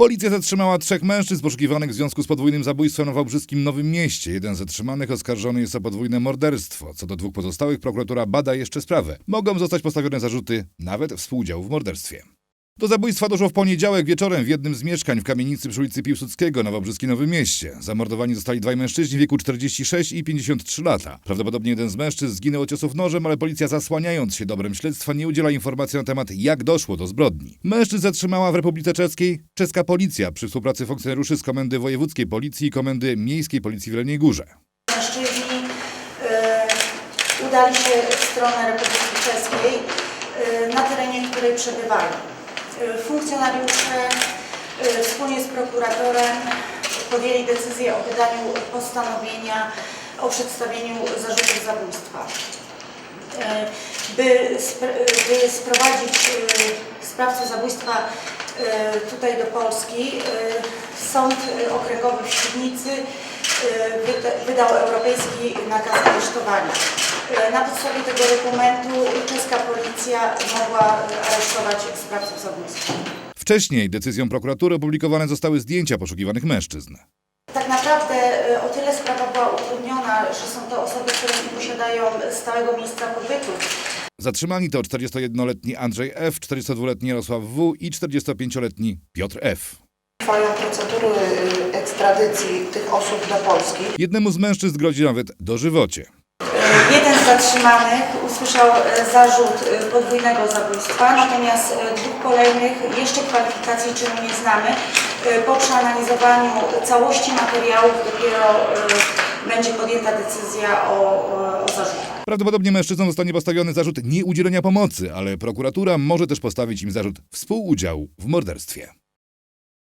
Policja zatrzymała trzech mężczyzn poszukiwanych w związku z podwójnym zabójstwem na Wałbrzyskim Nowym Mieście. Jeden z zatrzymanych oskarżony jest o podwójne morderstwo. Co do dwóch pozostałych prokuratura bada jeszcze sprawę. Mogą zostać postawione zarzuty nawet współudziału w morderstwie. Do zabójstwa doszło w poniedziałek wieczorem w jednym z mieszkań w kamienicy przy ulicy Piłsudskiego na Wałbrzyskim Nowym Mieście. Zamordowani zostali dwaj mężczyźni w wieku 46 i 53 lata. Prawdopodobnie jeden z mężczyzn zginął od ciosów nożem, ale policja zasłaniając się dobrem śledztwa nie udziela informacji na temat jak doszło do zbrodni. Mężczyzn zatrzymała w Republice Czeskiej czeska policja przy współpracy funkcjonariuszy z Komendy Wojewódzkiej Policji i Komendy Miejskiej Policji w Jeleniej Górze. Mężczyźni e, udali się w stronę Republiki Czeskiej, e, na terenie której przebywali. E, Funkcjonariusze e, wspólnie z prokuratorem podjęli decyzję o wydaniu postanowienia o przedstawieniu zarzutów zabójstwa. E, By, by sprowadzić sprawcę zabójstwa tutaj do Polski, Sąd Okręgowy w Świdnicy wyda- wydał europejski nakaz aresztowania. E, Na podstawie tego dokumentu czeska policja mogła e, aresztować sprawców zabójstwa. Styczniej decyzją prokuratury opublikowane zostały zdjęcia poszukiwanych mężczyzn. Tak naprawdę e, o tyle sprawa była utrudniona, że są to osoby, które nie posiadają stałego miejsca pobytu. Zatrzymani to 41-letni Andrzej F., 42-letni Jarosław W. i 45-letni Piotr F. Trwają procedury ekstradycji tych osób do Polski. Jednemu z mężczyzn grozi nawet dożywocie. Jeden z zatrzymanych usłyszał e, zarzut e, podwójnego zabójstwa, natomiast e, dwóch kolejnych jeszcze kwalifikacji czynu nie znamy. Po przeanalizowaniu całości materiałów dopiero będzie podjęta decyzja o, o zarzutach. Prawdopodobnie mężczyznom zostanie postawiony zarzut nieudzielenia pomocy, ale prokuratura może też postawić im zarzut współudziału w morderstwie.